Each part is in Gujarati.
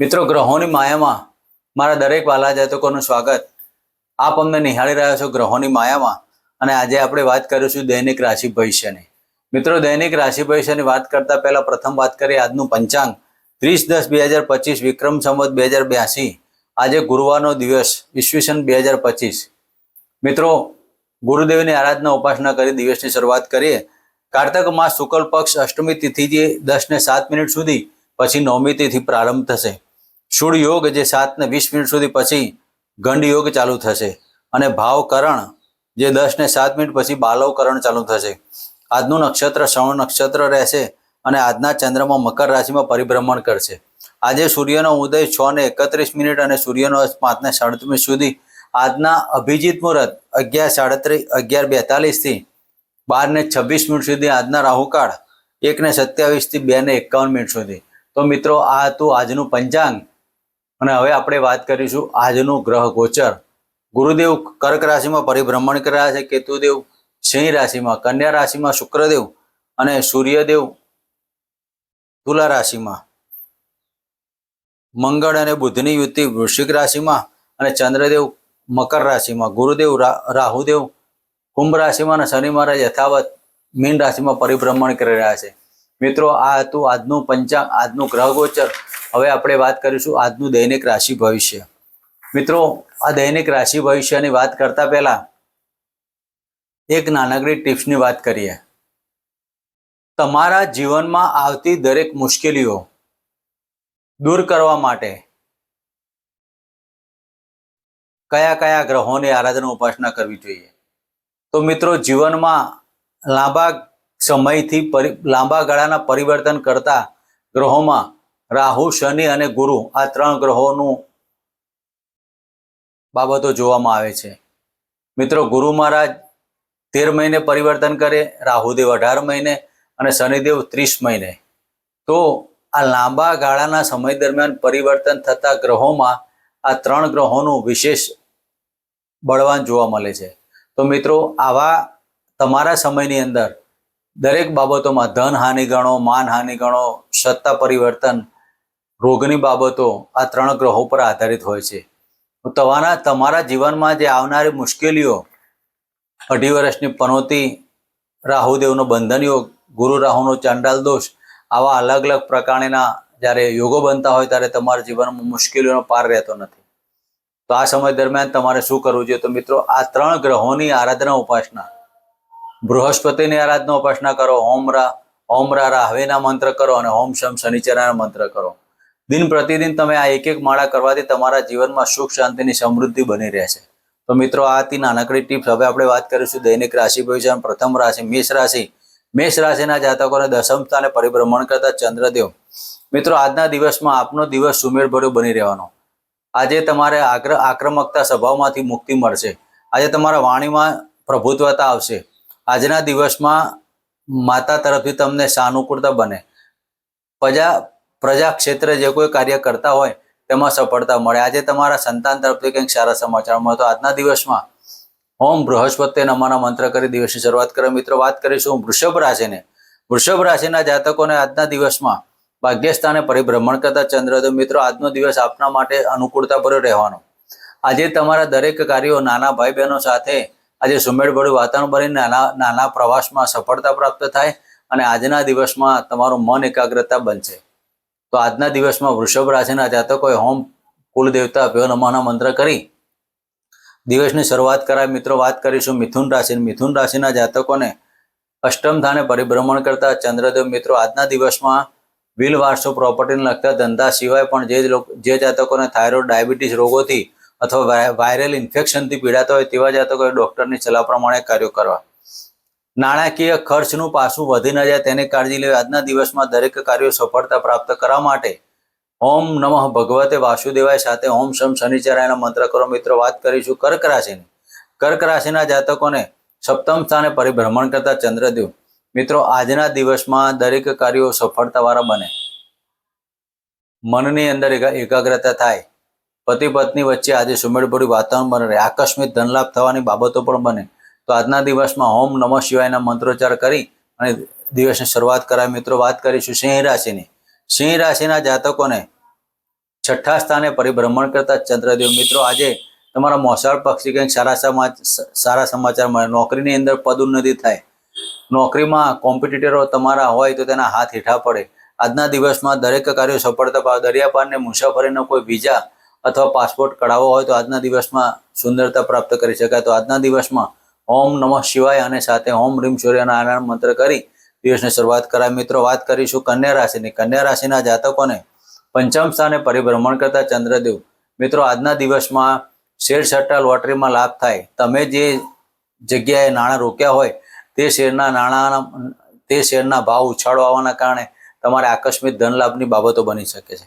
મિત્રો, ગ્રહોની માયામાં મારા દરેક વાલા જાતકોનું સ્વાગત. આપ અમને નિહાળી રહ્યા છો ગ્રહોની માયામાં અને આજે આપણે વાત કરીશું દૈનિક રાશિ ભવિષ્યની મિત્રો, દૈનિક રાશિ ભવિષ્યની વાત કરતા પહેલા પ્રથમ વાત કરીએ આજનું પંચાંગ. ત્રીસ દસ બે હજાર પચીસ, વિક્રમ સંવત બે હજાર બ્યાસી. આજે ગુરુવારનો દિવસ, ઈસવીસન બે હજાર પચીસ. મિત્રો, ગુરુદેવની આરાધના ઉપાસના કરી દિવસની શરૂઆત કરીએ. કાર્તક માસ શુક્લ પક્ષ અષ્ટમી તિથિથી દસ ને સાત મિનિટ સુધી પછી નવમી તિથિ પ્રારંભ થશે. શુળ યોગ જે સાત ને વીસ મિનિટ સુધી પછી ગંડ યોગ ચાલુ થશે. અને ભાવકરણ જે દસ ને સાત મિનિટ પછી બાલવકરણ ચાલુ થશે. આજનું નક્ષત્ર શ્રવણ નક્ષત્ર રહેશે અને આજના ચંદ્રમાં મકર રાશિમાં પરિભ્રમણ કરશે. આજે સૂર્યનો ઉદય છ ને એકત્રીસ મિનિટ અને સૂર્યનો અસ્ત પાંચ ને સાડત્રીસ સુધી. આજના અભિજીત મુહૂર્ત અગિયાર સાડત્રીસ, અગિયાર બેતાલીસથી બાર ને છવ્વીસ મિનિટ સુધી આજના રાહુકાળ એક ને સત્યાવીસથી બે ને એકાવન મિનિટ સુધી. તો મિત્રો, આ હતું આજનું પંચાંગ. અને હવે આપણે વાત કરીશું આજનું ગ્રહ ગોચર. ગુરુદેવ કર્ક રાશિમાં પરિભ્રમણ કરી રહ્યા છે, કેતુદેવ સિંહ રાશિમાં, કન્યા રાશિમાં શુક્રદેવ અને સૂર્યદેવ તુલા રાશિમાં. મંગળ અને બુધની યુતિ વૃશ્ચિક રાશિમાં અને ચંદ્રદેવ મકર રાશિમાં. ગુરુદેવ રાહુદેવ કુંભ રાશિમાં અને શનિ મહારાજ યથાવત મીન રાશિમાં પરિભ્રમણ કરી રહ્યા છે. મિત્રો, આ હતું આજનું પંચાંગ, આજનું ગ્રહ ગોચર હવે આપણે વાત કરીશું આજનું દૈનિક રાશિ ભવિષ્ય. મિત્રો, આ દૈનિક રાશિ ભવિષ્યની વાત કરતા પહેલા એક નાનકડી ટિપ્સની વાત કરીએ. તમારા જીવનમાં આવતી દરેક મુશ્કેલીઓ દૂર કરવા માટે કયા કયા ગ્રહોની આરાધના ઉપાસના કરવી જોઈએ? તો મિત્રો, જીવનમાં લાંબા સમયથી પરિ, લાંબા ગાળાના પરિવર્તન કરતા ગ્રહોમાં રાહુ, શનિ અને ગુરુ આ ત્રણ ગ્રહોનું બાબતો જોવામાં આવે છે. મિત્રો, ગુરુ મહારાજ તેર મહિને પરિવર્તન કરે, રાહુદેવ અઢાર મહિને અને શનિદેવ ત્રીસ મહિને. તો આ લાંબા ગાળાના સમય દરમિયાન પરિવર્તન થતા ગ્રહોમાં આ ત્રણ ગ્રહોનું વિશેષ બળવાન જોવા મળે છે. તો મિત્રો, આવા તમારા સમયની અંદર દરેક બાબતોમાં ધન હાનિ ગણો, માન હાનિ ગણો, સત્તા પરિવર્તન, રોગની બાબતો આ ત્રણ ગ્રહો પર આધારિત હોય છે. તમારા તમારા જીવનમાં જે આવનારી મુશ્કેલીઓ, અઢી વર્ષની પનોતી, રાહુદેવનો બંધન યોગ ગુરુ રાહુનો ચાંડાલ દોષ, આવા અલગ અલગ પ્રકારના જ્યારે યોગો બનતા હોય ત્યારે તમારા જીવનમાં મુશ્કેલીઓનો પાર રહેતો નથી. તો આ સમય દરમિયાન તમારે શું કરવું જોઈએ? તો મિત્રો, આ ત્રણ ગ્રહોની આરાધના ઉપાસના બૃહસ્પતિની આરાધના ઉપાસના કરો, ઓમ રા ઓમ રા રાહવેના મંત્ર કરો અને ઓમ શમ શનિચરાના મંત્ર કરો. દિન પ્રતિદિન તમે આ એક એક માળા કરવાથી તમારા જીવનમાં સુખ, શાંતિની સમૃદ્ધિ બની રહેશે. તો મિત્રો, આ હતી નાનકડી ટીપ્સ. હવે આપણે વાત કરીશું દૈનિક રાશિ ભવિષ્ય પ્રથમ રાશિ મેષ રાશિ. મેષ રાશિના જાતકોને દસમ સ્થાને પરિભ્રમણ કરતા ચંદ્રદેવ. મિત્રો, આજના દિવસમાં આપનો દિવસ સુમેળભર્યો બની રહેવાનો. આજે તમારે આક્રમકતા સ્વભાવમાંથી મુક્તિ મળશે. આજે તમારા વાણીમાં પ્રભુત્વતા આવશે. આજના દિવસમાં માતા તરફથી તમને સાનુકૂળતા બને. પ્રજા પ્રજા ક્ષેત્રે જે કોઈ કાર્ય કરતા હોય, તેમાં સફળતા મળે. આજે તમારા સંતાન તરફથી કંઈક સારા સમાચાર મળે. તો આજના દિવસમાં ઓમ બૃહસ્પતિ નમાના મંત્ર કરી દિવસની શરૂઆત કરે. મિત્રો, વાત કરીશું વૃષભ રાશિને. વૃષભ રાશિના જાતકોને આજના દિવસમાં ભાગ્યસ્થાને પરિભ્રમણ કરતા ચંદ્રદેવ મિત્રો, આજનો દિવસ આપના માટે અનુકૂળતા ભર્યો રહેવાનો. આજે તમારા દરેક કાર્યો નાના ભાઈ બહેનો સાથે આજે સુમેળભર્યું વાતાવરણ બની નાના નાના પ્રવાસમાં સફળતા પ્રાપ્ત થાય અને આજના દિવસમાં તમારું મન એકાગ્રતા બનશે. તો આજના દિવસમાં વૃષભ રાશિના જાતકોએ હોમ કુલદેવતા ભ્યો નમાના મંત્ર કરી. દિવસની શરૂઆત કરાય. મિત્રો, વાત કરીશું મિથુન રાશિ મિથુન રાશિના જાતકોને અષ્ટમ સ્થાને પરિભ્રમણ કરતા ચંદ્રદેવ મિત્રો, આજના દિવસમાં વિલ વારસો પ્રોપર્ટીને લગતા ધંધા સિવાય પણ જે જે જાતકોને થાઇરોઇડ, ડાયાબિટીસ રોગોથી અથવા વાયરલ ઇન્ફેક્શનથી પીડાતા હોય તેવા જાતકોએ ડોક્ટરની સલાહ પ્રમાણે કાર્યો કરવા. નાણાકીય ખર્ચનું પાસું વધી ન જાય તેની કાળજી લેવી આજના દિવસમાં દરેક કાર્યો સફળતા પ્રાપ્ત કરવા માટે ઓમ નમઃ ભગવતે વાસુદેવાય સાથે ઓમ શમ શનિચરાયના મંત્ર કરો. મિત્રો, વાત કરીશું કર્ક રાશિની. કર્ક રાશિના જાતકોને સપ્તમ સ્થાને પરિભ્રમણ કરતા ચંદ્રદેવ. મિત્રો, આજના દિવસમાં દરેક કાર્યો સફળતાવાળા બને. મનની અંદર એકાગ્રતા થાય. પતિ પત્ની વચ્ચે આજે સુમેળભર્યું વાતાવરણ બને રહે. આકસ્મિક ધનલાભ થવાની બાબતો પણ બને. તો આજના દિવસમાં હોમ નમઃ શિવાયના મંત્રોચ્ચાર કરી અને દિવસની શરૂઆત કરાય મિત્રો, વાત કરીશું સિંહ રાશિની. સિંહ રાશિના જાતકોને છઠ્ઠા સ્થાને પરિભ્રમણ કરતા ચંદ્રદેવ. મિત્રો, આજે તમારા મોસાળ પક્ષી કંઈક સારા સમાચાર સારા સમાચાર મળે. નોકરીની અંદર પદોન્નતિ થાય. નોકરીમાં કોમ્પિટિટરો તમારા હોય તો તેના હાથ હેઠા પડે. આજના દિવસમાં દરેક કાર્યો સફળતા પાવે દરિયાપારને મુસાફરીનો કોઈ વિઝા અથવા પાસપોર્ટ કઢાવવો હોય તો આજના દિવસમાં સુંદરતા પ્રાપ્ત કરી શકાય. તો આજના દિવસમાં ઓમ નમઃ શિવાય અને સાથે ઓમ રીમ સૂર્યનારાયણ મંત્ર કરી દિવસની શરૂઆત કરાય. મિત્રો, વાત કરીશું કન્યા રાશિની. કન્યા રાશિના જાતકોને પંચમ સ્થાને પરિભ્રમણ કરતા ચંદ્રદેવ. મિત્રો, આજના દિવસમાં શેર સટ્ટા લોટરીમાં લાભ થાય. તમે જે જગ્યાએ નાણાં રોક્યા હોય તે શેરના નાણાંના તે શેરના ભાવ ઉછાળો આવવાના કારણે તમારે આકસ્મિક ધન લાભની બાબતો બની શકે છે.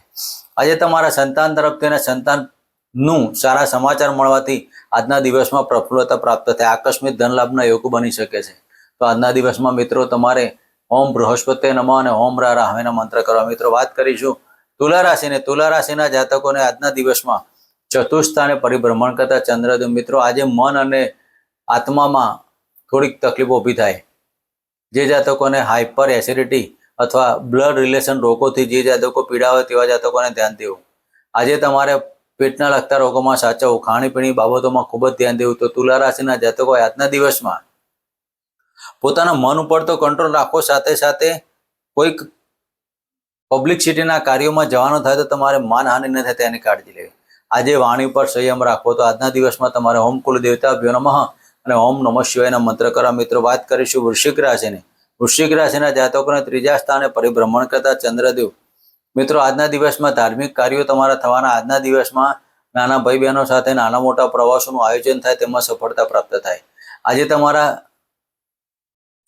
આજે તમારા સંતાન તરફથી અને સંતાનનું સારા સમાચાર મળવાથી આજના દિવસમાં પ્રફુલ્લતા પ્રાપ્ત થાય. આકસ્મિક ધન લાભના યોગ બની શકે છે. તો આજના દિવસમાં મિત્રો તમારે ઓમ બૃહસ્પતિ નમઃ અને ઓમ રા રાહવેના મંત્ર કરવા. મિત્રો, વાત કરીશું તુલા રાશિને તુલા રાશિના જાતકોને આજના દિવસમાં ચતુર્થ સ્થાને પરિભ્રમણ કરતા ચંદ્રદેવ મિત્રો, આજે મન અને આત્મામાં થોડીક તકલીફો ઊભી થાય. જે જાતકોને હાઇપર એસિડિટી અથવા બ્લડ રિલેશન રોગોથી જે જાતકો પીડા હોય તેવા જાતકોને ધ્યાન દેવું આજે તમારે પેટના લગતા રોગોમાં સાચવવું ખાણીપીણી બાબતોમાં ખૂબ જ ધ્યાન દેવું. તો તુલા રાશિના જાતકો આજના દિવસમાં પોતાના મન ઉપર તો કંટ્રોલ રાખો. સાથે સાથે કોઈક પબ્લિક સિટીના કાર્યોમાં જવાનું થાય તો તમારે માનહાનિ ન થાય તેની કાળજી લેવી. આજે વાણી પર સંયમ રાખો. તો આજના દિવસમાં તમારે ઓમ કુલ દેવતા દેવતાભ્યો નમઃ અને ઓમ નમઃ શિવાયના મંત્ર કરવા મિત્રો, વાત કરીશું વૃશ્ચિક રાશિની. વૃશ્ચિક રાશિના જાતકોને ત્રીજા સ્થાને પરિભ્રમણ કરતા ચંદ્રદેવ. મિત્રો, આજના દિવસમાં ધાર્મિક કાર્યો તમારા થવાના આજના દિવસમાં નાના ભાઈ બહેનો સાથે નાના મોટા પ્રવાસોનું આયોજન થાય તેમાં સફળતા પ્રાપ્ત થાય. આજે તમારા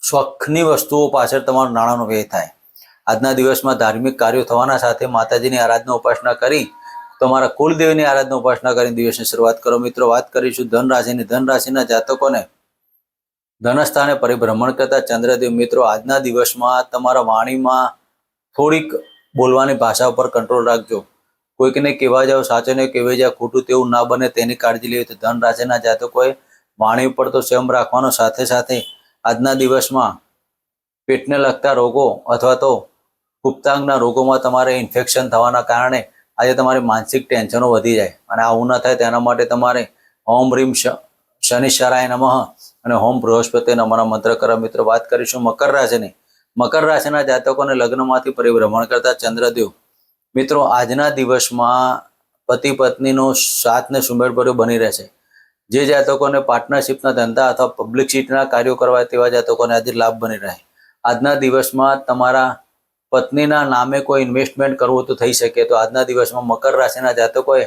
શોખની વસ્તુઓ પાછળ તમારો નાણાંનો વ્યય થાય. આજના દિવસમાં ધાર્મિક કાર્યો થવાના સાથે માતાજીની આરાધના ઉપાસના કરી, તમારા કુલદેવની આરાધના ઉપાસના કરીને દિવસની શરૂઆત કરો. મિત્રો, વાત કરીશું ધન રાશિની ધન રાશિના જાતકોને ધનસ્થાને પરિભ્રમણ કરતા ચંદ્રદેવ મિત્રો આજના દિવસમાં તમારા વાણીમાં થોડીક બોલવાની ભાષા ઉપર કંટ્રોલ રાખજો. કોઈકને કહેવા જાઓ સાચોને કહેવા જાઓ ખોટું તેવું ના બને તેની કાળજી લેવી. તો ધન રાશિના જાતકોએ વાણી ઉપર તો સંયમ રાખવાનો સાથે સાથે આજના દિવસમાં પેટને લગતા રોગો અથવા તો ગુપ્તાંગના રોગોમાં તમારે ઇન્ફેક્શન થવાના કારણે આજે તમારી માનસિક ટેન્શનો વધી જાય. અને આવું ન થાય, તેના માટે તમારે ઓમ રીમ શનિ શરાય નમઃ અને હોમ બૃહસ્પતિ અમારા મંત્ર કરવા મિત્રો વાત કરીશું મકર રાશિની. મકર રાશિના જાતકોને લગ્નમાંથી પરિભ્રમણ કરતા ચંદ્રદેવ, મિત્રો આજના દિવસમાં પતિ પત્નીનો સાથને સુમેળભર્યો બની રહેશે. જે જાતકોને પાર્ટનરશિપના ધંધા અથવા પબ્લિક સીટના કાર્યો કરવા તેવા જાતકોને આજે લાભ બની રહે. આજના દિવસમાં તમારા પત્નીના નામે કોઈ ઇન્વેસ્ટમેન્ટ કરવું તો થઈ શકે. તો આજના દિવસમાં મકર રાશિના જાતકોએ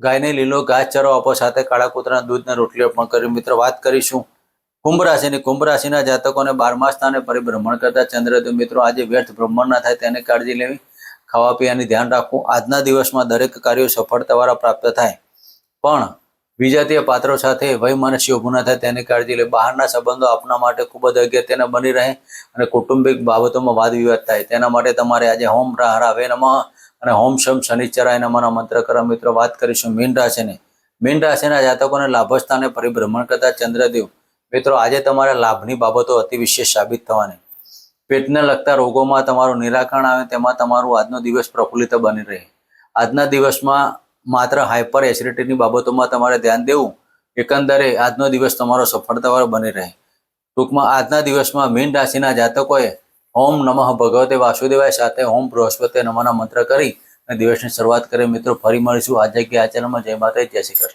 ગાયને લીલો ઘાસચારો આપો, સાથે કાળા કૂતરાના દૂધને રોટલી અર્પણ કરી. મિત્રો, વાત કરીશું કુંભ રાશિની. કુંભ રાશિના જાતકોને બારમા સ્થાને પરિભ્રમણ કરતા ચંદ્રદેવ, મિત્રો, આજે વ્યર્થ ભ્રમણ ના થાય તેની કાળજી લેવી. ખાવા પીવાની ધ્યાન રાખવું. આજના દિવસમાં દરેક કાર્યો સફળતાવાળા પ્રાપ્ત થાય. પણ વિજાતીય પાત્રો સાથે વયમનસ્ય ઊભું ન થાય તેની કાળજી લે. બહારના સંબંધો આપના માટે ખૂબ જ અગત્યના બની રહે અને કૌટુંબિક બાબતોમાં વાદ વિવાદ થાય. તેના માટે તમારે આજે હોમ, રા હરાવે નમઃ. અને હોમ શમ શનિચરાય નમઃના મંત્ર કરવા મિત્રો, વાત કરીશું મીન રાશિની. મીન રાશિના જાતકોને લાભસ્થાને પરિભ્રમણ કરતા ચંદ્રદેવ. મિત્રો, આજે તમારા લાભની બાબતો અતિ વિશેષ સાબિત થવાની. પેટને લગતા રોગોમાં તમારું નિરાકરણ આવે, તેમાં તમારું આજનો દિવસ પ્રફુલ્લિત બની રહે. આજના દિવસમાં માત્ર હાઇપર એસિડિટીની બાબતોમાં તમારે ધ્યાન દેવું. એકંદરે આજનો દિવસ તમારો સફળતાવાળો બની રહે. ટૂંકમાં આજના દિવસમાં મીન રાશિના જાતકોએ ઓમ નમઃ ભગવતે વાસુદેવાય સાથે ઓમ બૃહસ્પતિ નમઃના મંત્ર કરી અને દિવસની શરૂઆત કરી. મિત્રો, ફરી મળીશું. આ કે આ ચેનલમાં જય માતા જય શ્રી કૃષ્ણ.